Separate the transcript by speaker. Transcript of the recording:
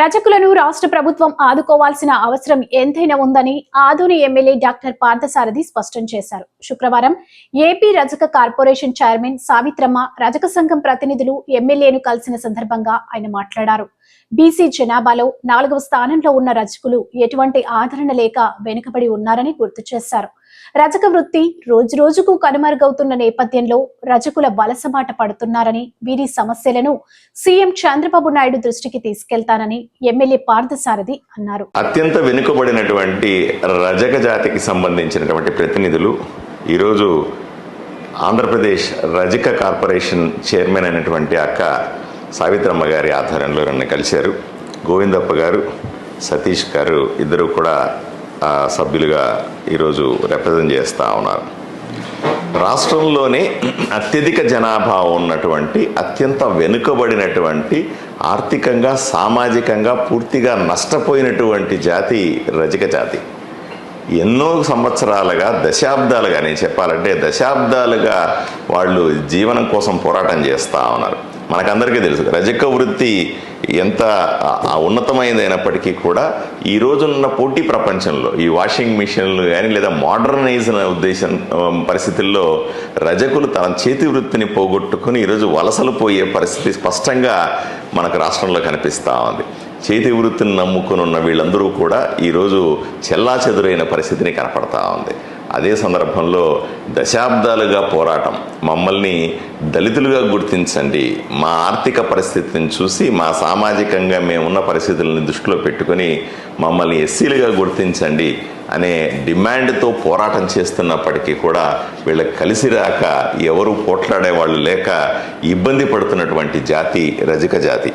Speaker 1: రజకులను రాష్ట్ర ప్రభుత్వం ఆదుకోవాల్సిన అవసరం ఎంతైనా ఉందని ఆధుని ఎమ్మెల్యే డాక్టర్ పార్థసారథి స్పష్టం చేశారు. శుక్రవారం ఏపీ రజక కార్పొరేషన్ చైర్మన్ సావిత్రమ్మ రజక సంఘం ప్రతినిధులు ఎమ్మెల్యేను కలిసిన సందర్భంగా ఆయన మాట్లాడారు. బీసీ జనాభాలో నాలుగవ స్థానంలో ఉన్న రజకులు ఎటువంటి ఆదరణ లేక వెనుకబడి ఉన్నారని గుర్తు చేశారు. రజక వృత్తి రోజు రోజుకు కనుమరుగవుతున్న నేపథ్యంలో రజకుల వలసబాట పడుతున్నారని వీరి సమస్యలను సీఎం చంద్రబాబు నాయుడు దృష్టికి తీసుకెళ్తానని ఎమ్మెల్యే పార్థసారథి అన్నారు.
Speaker 2: అత్యంత వెనుకబడినటువంటి రజక జాతికి సంబంధించినటువంటి ప్రతినిధులు ఈరోజు ఆంధ్రప్రదేశ్ రజక కార్పొరేషన్ చైర్మన్ అయినటువంటి అక్క సావిత్రమ్మ గారి ఆధ్వర్యంలో నన్ను కలిశారు. గోవిందప్ప గారు సతీష్ గారు ఇద్దరు కూడా సభ్యులుగా ఈరోజు రిప్రజెంట్ చేస్తూ ఉన్నారు. రాష్ట్రంలోనే అత్యధిక జనాభా ఉన్నటువంటి అత్యంత వెనుకబడినటువంటి ఆర్థికంగా సామాజికంగా పూర్తిగా నష్టపోయినటువంటి జాతి రజక జాతి. ఎన్నో సంవత్సరాలుగా దశాబ్దాలుగా నేను చెప్పాలంటే దశాబ్దాలుగా వాళ్ళు జీవనం కోసం పోరాటం చేస్తూ ఉన్నారు. మనకందరికీ తెలుసు. రజక వృత్తి ఎంత ఉన్నతమైనది అయినప్పటికీ కూడా ఈ రోజున్న పోటీ ప్రపంచంలో ఈ వాషింగ్ మిషన్లు కానీ లేదా మోడర్నైజ్ ఉద్దేశం పరిస్థితుల్లో రజకులు తన చేతి వృత్తిని పోగొట్టుకుని ఈరోజు వలసలు పోయే పరిస్థితి స్పష్టంగా మనకు రాష్ట్రంలో కనిపిస్తూ ఉంది. చేతి వృత్తిని నమ్ముకుని ఉన్న వీళ్ళందరూ కూడా ఈరోజు చెల్లాచెదురైన పరిస్థితిని కనపడతా ఉంది. అదే సందర్భంలో దశాబ్దాలుగా పోరాటం. మమ్మల్ని దళితులుగా గుర్తించండి. మా ఆర్థిక పరిస్థితిని చూసి మా సామాజికంగా మేమున్న పరిస్థితులను దృష్టిలో పెట్టుకొని మమ్మల్ని ఎస్సీలుగా గుర్తించండి అనే డిమాండ్తో పోరాటం చేస్తున్నప్పటికీ కూడా వీళ్ళకి కలిసి రాక ఎవరు పోట్లాడే వాళ్ళు లేక ఇబ్బంది పడుతున్నటువంటి జాతి రజక జాతి.